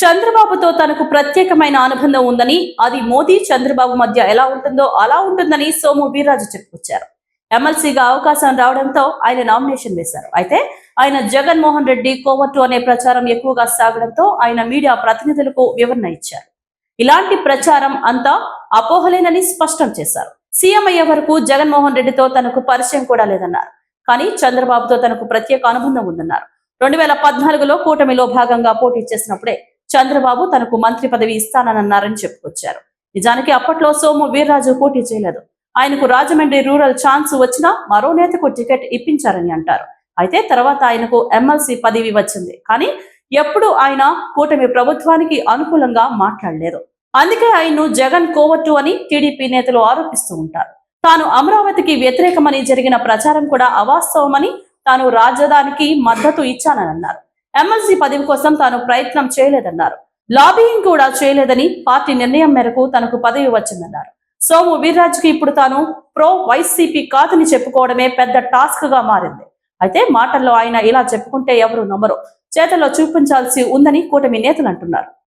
చంద్రబాబుతో తనకు ప్రత్యేకమైన అనుబంధం ఉందని అది మోదీ చంద్రబాబు మధ్య ఎలా ఉంటుందో అలా ఉంటుందని సోము వీర్రాజు చెప్పుకొచ్చారు. ఎమ్మెల్సీగా అవకాశం రావడంతో ఆయన నామినేషన్ వేశారు. అయితే ఆయన జగన్మోహన్ రెడ్డి కోవట్టు అనే ప్రచారం ఎక్కువగా సాగడంతో ఆయన మీడియా ప్రతినిధులకు వివరణ ఇచ్చారు. ఇలాంటి ప్రచారం అంతా అపోహలేనని స్పష్టం చేశారు. సీఎం అయ్యే వరకు జగన్మోహన్ రెడ్డితో తనకు పరిచయం కూడా లేదన్నారు. కానీ చంద్రబాబుతో తనకు ప్రత్యేక అనుబంధం ఉందన్నారు. రెండు వేల పద్నాలుగులో కూటమిలో భాగంగా పోటీ చేసినప్పుడే చంద్రబాబు తనకు మంత్రి పదవి ఇస్తానన్నారని చెప్పుకొచ్చారు. నిజానికి అప్పట్లో సోము వీర్రాజు పోటీ చేయలేదు. ఆయనకు రాజమండ్రి రూరల్ ఛాన్స్ వచ్చినా మరో నేతకు టికెట్ ఇప్పించారని అంటారు. అయితే తర్వాత ఆయనకు ఎమ్మెల్సీ పదవి వచ్చింది. కానీ ఎప్పుడు ఆయన కూటమి ప్రభుత్వానికి అనుకూలంగా మాట్లాడలేదు. అందుకే ఆయన్ను జగన్ కోవట్టు అని టీడీపీ నేతలు ఆరోపిస్తూ ఉంటారు. తాను అమరావతికి వ్యతిరేకమని జరిగిన ప్రచారం కూడా అవాస్తవమని తాను రాజధానికి మద్దతు ఇచ్చానని అన్నారు. ఎమ్మెల్సీ పదవి కోసం తాను ప్రయత్నం చేయలేదన్నారు. లాబియింగ్ కూడా చేయలేదని పార్టీ నిర్ణయం మేరకు తనకు పదవి వచ్చిందన్నారు. సోము వీర్రాజుకి ఇప్పుడు తాను ప్రో వైసీపీ కాదని చెప్పుకోవడమే పెద్ద టాస్క్గా మారింది. అయితే మాటల్లో ఆయన ఇలా చెప్పుకుంటే ఎవరు నమ్మరు. చేతల్లో చూపించాల్సి ఉందని కూటమి నేతలు అంటున్నారు.